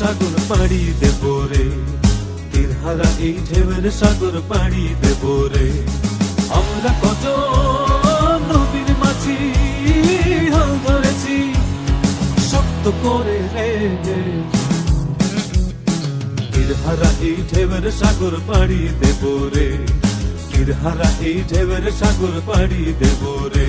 সাগর পাড়ি দেব রে তীরহারা এই ঢেউয়ের সাগর পাড়ি দেব রে আমরা কত নবীর মাছি হাল ধরেছি শক্ত করে রে তীরহারা এই ঢেউয়ের সাগর পাড়ি দেব রে তীরহারা এই ঢেউয়ের সাগর পাড়ি দেব রে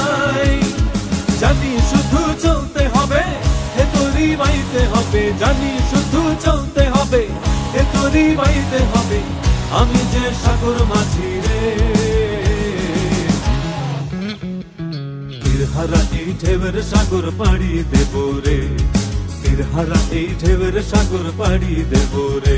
শুধু চলতে হবে। হে তোরি বাইতে হবে, জানি শুধু চলতে হবে। হে তোরি বাইতে হবে, আমি যে সাগর মাঝি রে। তীরহারা এই ঢেউয়ের সাগর পাড়ি দেব রে। তীরহারা এই ঢেউয়ের সাগর পাড়ি দেব রে।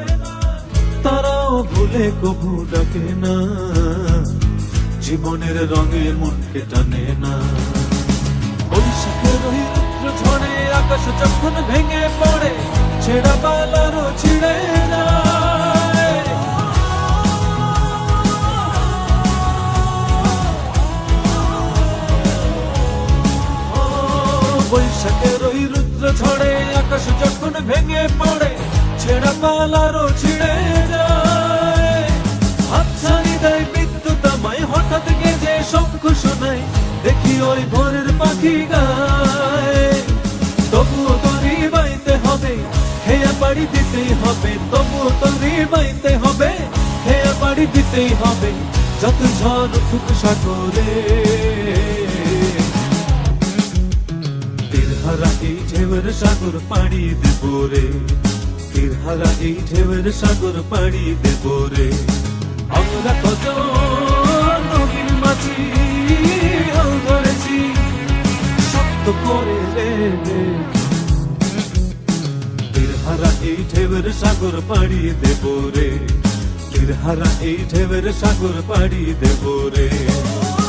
তারাও ভুলে কবু ডাকে না। জীবনের রঙে মনকে টানে না। ঝড়ে আকাশ যখন ভেঙে পড়ে ছেঁড়া পালারও ছিঁড়ে ও, বৈশাখের ওই রুদ্র ঝড়ে আকাশ যখন ভেঙে পড়ে ছেঁড়া পালারও ছিঁড়ে ওই ভোরের পাখি গায়। তবুও তরি বাইতে হবে হেয়া বাড়ি দিতেই হবে। তবুও তরি বাইতে হবে হেয়া বাড়ি দিতেই হবে, যত ঝড় উঠুক সাগরে। এই ঢেউয়ের সাগর পাড়ি দেব রে। তীরহারা এই ঢেউয়ের সাগর পাড়ি দেব রে। আমরা কত নবীন মাছি হাল ধরেছি শক্ত করে রে তীরহারা এই ঢেউয়ের সাগর পাড়ি দেব রে। তীরহারা এই ঢেউয়ের সাগর পাড়ি দেব রে।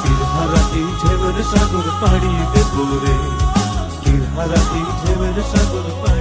তীরহারা এই ঢেউয়ের সাগর পাড়ি দেব রে। তীরহারা এই ঢেউয়ের সাগর পাড়ি